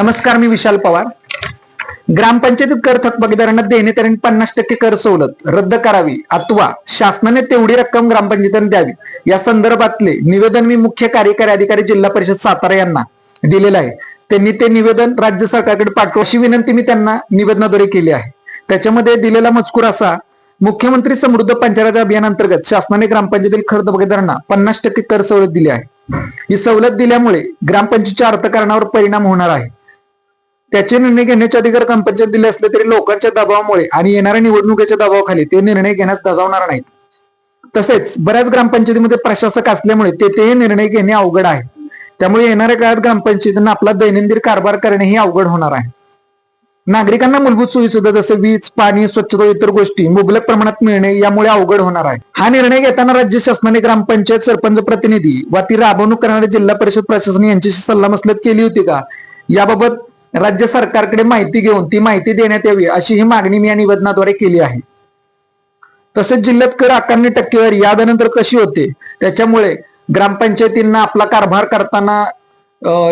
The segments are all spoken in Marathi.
नमस्कार मी विशाल पवार. ग्रामपंचायतीत कर थकबाकीदारांना देणे तरी पन्नास टक्के कर सवलत रद्द करावी. अथवा शासनाने तेवढी रक्कम ग्रामपंचायतीने द्यावी. या संदर्भातले निवेदन मी मुख्य कार्यकारी अधिकारी जिल्हा परिषद सातारा यांना दिलेलं आहे. त्यांनी ते निवेदन राज्य सरकारकडे पाठवा अशी विनंती मी त्यांना निवेदनाद्वारे केली आहे. त्याच्यामध्ये दिलेला मजकूर असा मुख्यमंत्री समृद्ध पंचराज अभियान अंतर्गत शासनाने ग्रामपंचायतील खर थकबाकीदारांना पन्नास टक्के कर सवलत दिली आहे. ही सवलत दिल्यामुळे ग्रामपंचायतीच्या अर्थकारणावर परिणाम होणार आहे. त्याचे निर्णय घेण्याचे अधिकार ग्रामपंचायत दिले असले तरी लोकांच्या दबावामुळे आणि येणाऱ्या निवडणुकीच्या दबावाखाली ते निर्णय घेण्यास दजावणार नाहीत. तसेच बऱ्याच ग्रामपंचायतीमध्ये प्रशासक असल्यामुळे तेथेही निर्णय घेणे अवघड आहे. त्यामुळे येणाऱ्या काळात ग्रामपंचायतींना आपला दैनंदिन कारभार करणेही अवघड होणार आहे. नागरिकांना मूलभूत सोयी सुद्धा जसे वीज पाणी स्वच्छता इतर गोष्टी मुबलक प्रमाणात मिळणे यामुळे अवघड होणार आहे. हा निर्णय घेताना राज्य शासनाने ग्रामपंचायत सरपंच प्रतिनिधी वा ती राबवणूक करणारे जिल्हा परिषद प्रशासन यांच्याशी सल्लामसलत केली होती का? याबाबत राज्य सरकारकडे माहिती घेऊन ती माहिती देण्यात यावी अशी ही मागणी मी या निवेदनाद्वारे केली आहे. तसेच जिल्ह्यात कर आकारणी टक्केवारी यानंतर कशी होते? त्याच्यामुळे ग्रामपंचायतींना आपला कारभार करताना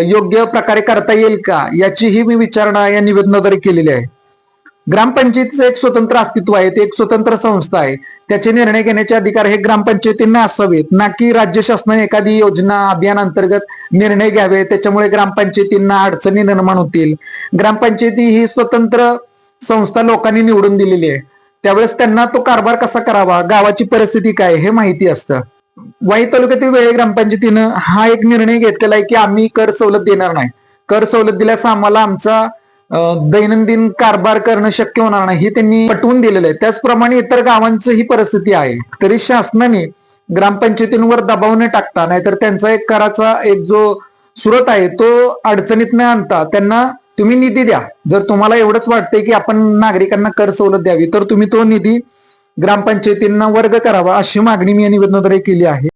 योग्य प्रकारे करता येईल का? याचीही मी विचारणा या निवेदनाद्वारे केलेली आहे. ग्रामपंचायतीचं एक स्वतंत्र अस्तित्व आहे ते एक स्वतंत्र संस्था आहे. त्याचे निर्णय घेण्याचे अधिकार हे ग्रामपंचायतींना असावेत ना की राज्य शासनाने एखादी योजना अभियान अंतर्गत निर्णय घ्यावे त्याच्यामुळे ग्रामपंचायतींना अडचणी निर्माण होतील. ग्रामपंचायती ही स्वतंत्र संस्था लोकांनी निवडून दिलेली आहे. त्यावेळेस त्यांना तो कारभार कसा करावा गावाची परिस्थिती काय हे माहिती असतं. वाई तालुक्यातील वेळे ग्रामपंचायतीनं हा एक निर्णय घेतलेला आहे की आम्ही कर सवलत देणार नाही. कर सवलत दिल्यास आम्हाला आमचा दैनंदिन कारभार करणं शक्य होणार नाही हे त्यांनी पटवून दिलेलं आहे. त्याचप्रमाणे इतर गावांची ही परिस्थिती आहे. तरी शासनाने ग्रामपंचायतींवर दबाव न टाकता नाहीतर त्यांचा एक कराचा एक जो सुरत आहे तो अडचणीत न आणता त्यांना तुम्ही निधी द्या. जर तुम्हाला एवढंच वाटतंय की आपण नागरिकांना कर सवलत द्यावी तर तुम्ही तो निधी ग्रामपंचायतींना वर्ग करावा अशी मागणी मी या निवेदनाद्वारे केली आहे.